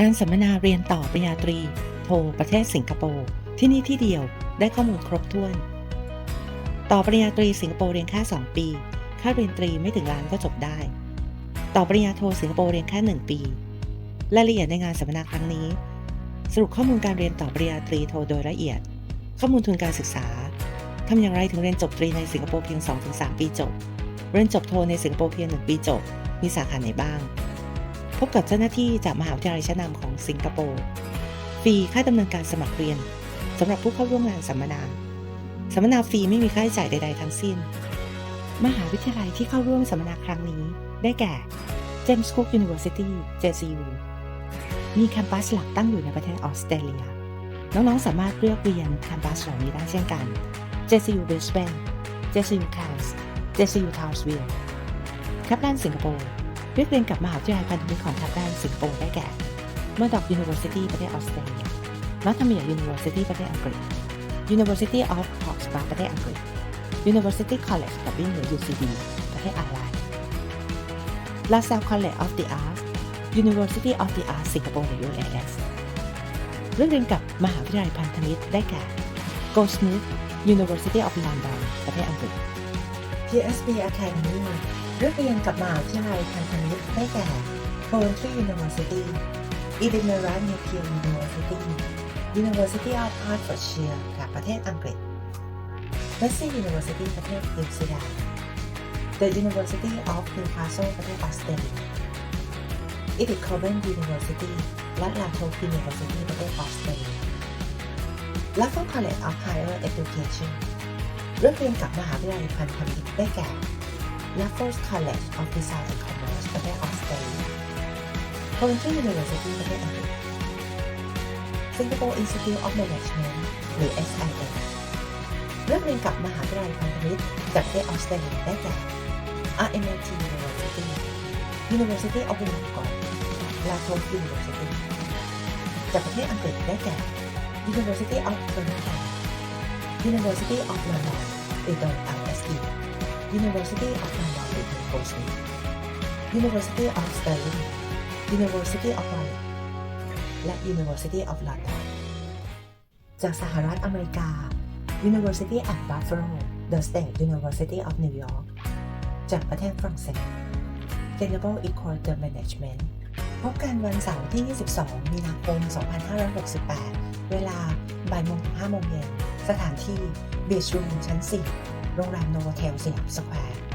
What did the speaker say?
งานสัมมนาเรียนต่อปริญญาตรี โทประเทศสิงคโปร์ที่นี่ที่เดียวได้ข้อมูลครบถ้วน ต่อปริญญาตรีสิงคโปร์เรียนแค่2 ปี ค่าเรียนตรีไม่ถึงล้านก็จบได้ ต่อปริญญาโทสิงคโปร์เรียนแค่ 1 ปีรายละเอียดในงานสัมมนาครั้งนี้ สรุปข้อมูลการเรียนต่อปริญญาตรีโทโดยละเอียด ข้อมูลทุนการศึกษาทำอย่างไรถึงเรียนจบตรีในสิงคโปร์เพียง 2-3 ปีจบ เรียนจบโทในสิงคโปร์เพียง 1 ปีจบ มีสาขาไหนบ้าง พบกับเจ้าหน้าที่จากมหาวิทยาลัยชั้นนำของสิงคโปร์ ฟรีค่าดำเนินการสมัครเรียนสำหรับผู้เข้าร่วมงานสัมมนา สัมมนาฟรีไม่มีค่าใช้จ่ายใด ๆ ทั้งสิ้น มหาวิทยาลัยที่เข้าร่วมสัมมนาครั้งนี้ ได้แก่ James Cook University JCU มีแคมปัสหลักตั้งอยู่ในประเทศออสเตรเลีย น้อง ๆ สามารถเลือกเรียนแคมปัสเหล่านี้ได้เช่นกัน JCU Brisbane JCU Cairns JCU Townsville แคปแลนสิงคโปร์ เลือกเรียนกับมหาวิทยาลัยพันธมิตรของแคปแลนสิงคโปร์ได้แก่เมื่อดอก University ประเทศออสเตรเลียนอตเมีย University ประเทศอังกฤษ University of Portsmouth ประเทศอังกฤษ University College Dublin หรือ UCD ประเทศไอร์แลนด์ La Salle College of the Arts University of the Arts สิงคโปร์หรือ UAS เลือกเรียนกับมหาวิทยาลัยพันธมิตรได้แก่ Goldsmith University of London ประเทศอังกฤษ TSB Academy เลือกเรียนกับมหาวิทยาลัยพันธมิตรได้แก่ Coventry University Edinburgh Newport University University of Hertfordshire จากประเทศอังกฤษ Leicester University ประเทศนิวซีแลนด์ The University of Newcastle ประเทศออสเตรเลีย Edith Cowan University และ La Trobe University ประเทศออสเตรเลีย Lafayette College of Higher Education เลือกเรียนกับมหาวิทยาลัยพันธมิตรได้แก่ Raffles College of Design and Commerce ประเทศออสเตรเลีย Coventry University ประเทศอังกฤษ Singapore Institute of Management หรือ SIM เลือกเรียนกับมหาวิทยาลัยพันธมิตรจากประเทศออสเตรเลียได้แก่ RMIT University University of Wollongong La Trobe University จากประเทศอังกฤษได้แก่ University of Birmingham University of London หรือ LSE University of London หรือ Goldsmith University of Stirling University of Warwick และ University of London จากสหรัฐอเมริกา University at Buffalo The State University of New York จากประเทศฝรั่งเศส Sustainable Equator Management พบกันวันเสาร์ที่ 22 มีนาคม 2568 เวลาบ่ายโมงถึง5โมงเย็น สถานที่ Beach Room ชั้น 4 โรงแรมโนโวเทลสยามสแควร์